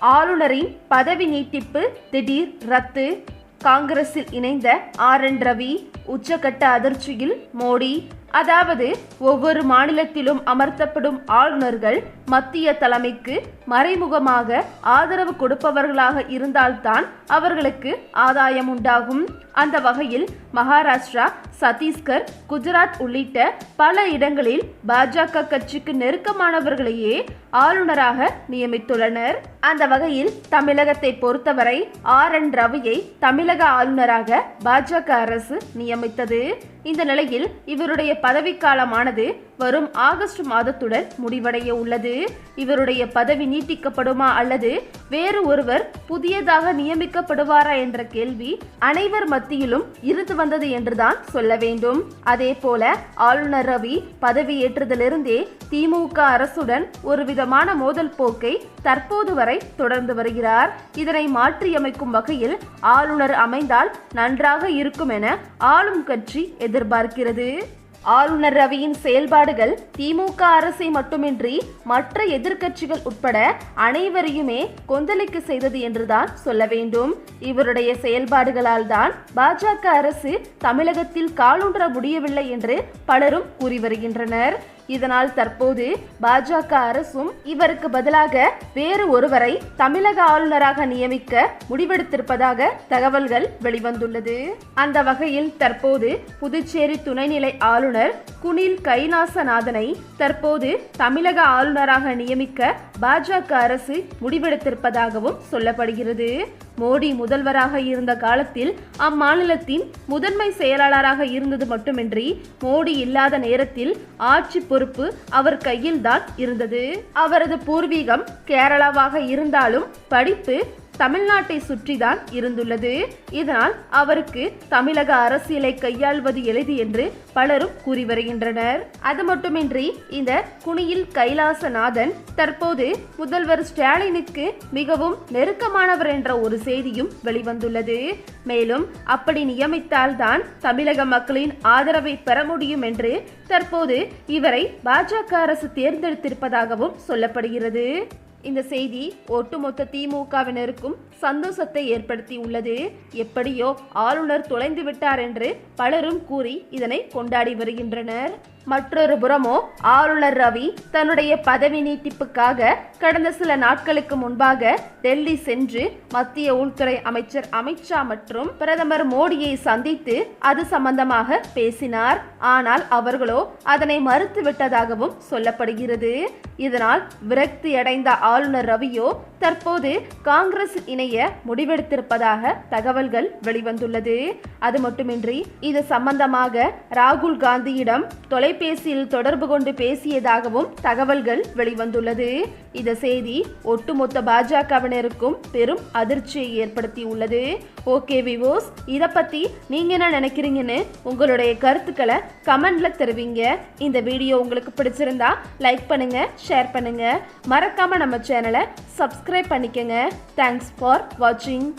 ஆளுநரின் பதவி நீட்டிப்பு திடீர் ரத்து. காங்கிரஸில் இணைந்த ஆர் என் ரவி உச்சகட்ட அதிர்ச்சியில் மோடி. அதாவது ஒவ்வொரு மாநிலத்திலும் அமர்த்தப்படும் ஆளுநர்கள் மத்திய தலைமைக்கு மறைமுகமாக ஆதரவு கொடுப்பவர்களாக இருந்தால்தான் அவர்களுக்கு ஆதாயம் உண்டாகும். அந்த வகையில் மகாராஷ்டிரா சத்தீஸ்கர் குஜராத் உள்ளிட்ட பல இடங்களில் பாஜக கட்சிக்கு நெருக்கமானவர்களையே ஆளுநராக நியமித்துள்ளனர். அந்த வகையில் தமிழகத்தை பொறுத்தவரை ஆர் என் ரவியை தமிழக ஆளுநராக பாஜக அரசு ஆரம்பித்தது. இந்த நிலையில் இவருடைய பதவிக்காலமானது வரும் ஆகஸ்ட் மாதத்துடன் முடிவடைய உள்ளது. இவருடைய பதவி நீட்டிக்கப்படுமா அல்லது வேறு ஒருவர் புதியதாக நியமிக்கப்படுவாரா என்ற கேள்வி அனைவர் மத்தியிலும் இருந்து வந்தது என்றுதான் சொல்ல வேண்டும். அதே போல ஆளுநர் ரவி பதவியேற்றதிலிருந்தே திமுக அரசுடன் ஒரு விதமான மோதல் போக்கை தற்போது வரை தொடர்ந்து வருகிறார். இதனை மாற்றியமைக்கும் வகையில் ஆளுநர் அமைந்தால் நன்றாக இருக்கும் என ஆளும் கட்சி எதிர்பார்க்கிறது. ஆளுநர் ரவியின் செயல்பாடுகள் திமுக அரசை மட்டுமின்றி மற்ற எதிர்க்கட்சிகள் உட்பட அனைவரையுமே கொந்தளிக்க செய்தது என்றுதான் சொல்ல வேண்டும். இவருடைய செயல்பாடுகளால் தான் பாஜக அரசு தமிழகத்தில் காலூன்ற முடியவில்லை என்று பலரும் கூறி வருகின்றனர். இதனால் தற்போது பாஜக அரசும் இவருக்கு பதிலாக வேறு ஒருவரை தமிழக ஆளுநராக நியமிக்க முடிவெடுத்திருப்பதாக தகவல்கள் வெளிவந்துள்ளது. அந்த வகையில் தற்போது புதுச்சேரி துணைநிலை ஆளுநர் குனில் கைலாசநாதனை தற்போது தமிழக ஆளுநராக நியமிக்க பாஜக அரசு முடிவெடுத்திருப்பதாகவும் சொல்லப்படுகிறது. மோடி முதல்வராக இருந்த காலத்தில் அம்மாநிலத்தின் முதன்மை செயலாளராக இருந்தது மட்டுமின்றி மோடி இல்லாத நேரத்தில் ஆட்சி பொறுப்பு அவர் கையில்தான் இருந்தது. அவரது பூர்வீகம் கேரளாவாக இருந்தாலும் படிப்பு தமிழ்நாட்டை சுற்றிதான் இருந்துள்ளது. இதனால் அவருக்கு தமிழக அரசியலை கையாள்வது எளிது என்று பலரும் கூறி வருகின்றனர். அது மட்டுமின்றி இந்த குனியில் கைலாசநாதன் தற்போது முதல்வர் ஸ்டாலினுக்கு மிகவும் நெருக்கமானவர் என்ற ஒரு செய்தியும் வெளிவந்துள்ளது. மேலும் அப்படி நியமித்தால்தான் தமிழக மக்களின் ஆதரவை பெற முடியும் என்று தற்போது இவரை பாஜக அரசு தேர்ந்தெடுத்திருப்பதாகவும் சொல்லப்படுகிறது. இந்த செய்தி ஒட்டுமொத்த திமுகவினருக்கும் சந்தோஷத்தை ஏற்படுத்தி உள்ளது. எப்படியோ ஆளுநர் தொலைந்து விட்டார் என்று பலரும் கூறி இதனை கொண்டாடி வருகின்றனர். மற்றொரு புறமோ ஆளுநர் ரவி தன்னுடைய பதவி நீட்டிப்புக்காக கடந்த சில நாட்களுக்கு முன்பாக டெல்லி சென்று மத்திய உள்துறை அமைச்சர் அமித்ஷா மற்றும் பிரதமர் மோடியை சந்தித்து அது சம்பந்தமாக பேசினார். ஆனால் அவர்களோ அதனை மறுத்துவிட்டதாகவும் சொல்லப்படுகிறது. இதனால் விரக்தி அடைந்த ஆளுநர் ரவியோ தற்போது காங்கிரஸ் இணைய முடிவெடுத்திருப்பதாக தகவல்கள் வெளிவந்துள்ளது. அது மட்டுமின்றி இது சம்பந்தமாக ராகுல் காந்தியிடம் தொலை தொலைபேசியில் தொடர்பு கொண்டு பேசியதாகவும் தகவல்கள் வெளிவந்துள்ளது. இந்த செய்தி ஒட்டுமொத்த பாஜகவினருக்கும் பெரும் அதிர்ச்சியை ஏற்படுத்தி உள்ளது ஓகே விவோஸ் இதை பத்தி நீங்க என்ன நினைக்கிறீங்கன்னு உங்களுடைய கருத்துக்களை கமெண்ட்ல தெரிவிங்க. இந்த வீடியோ உங்களுக்கு பிடிச்சிருந்தா லைக் பண்ணுங்க ஷேர் பண்ணுங்க. மறக்காம நம்ம சேனலை சப்ஸ்கிரைப் பண்ணிக்கங்க. தேங்க்ஸ் ஃபார் வாட்சிங்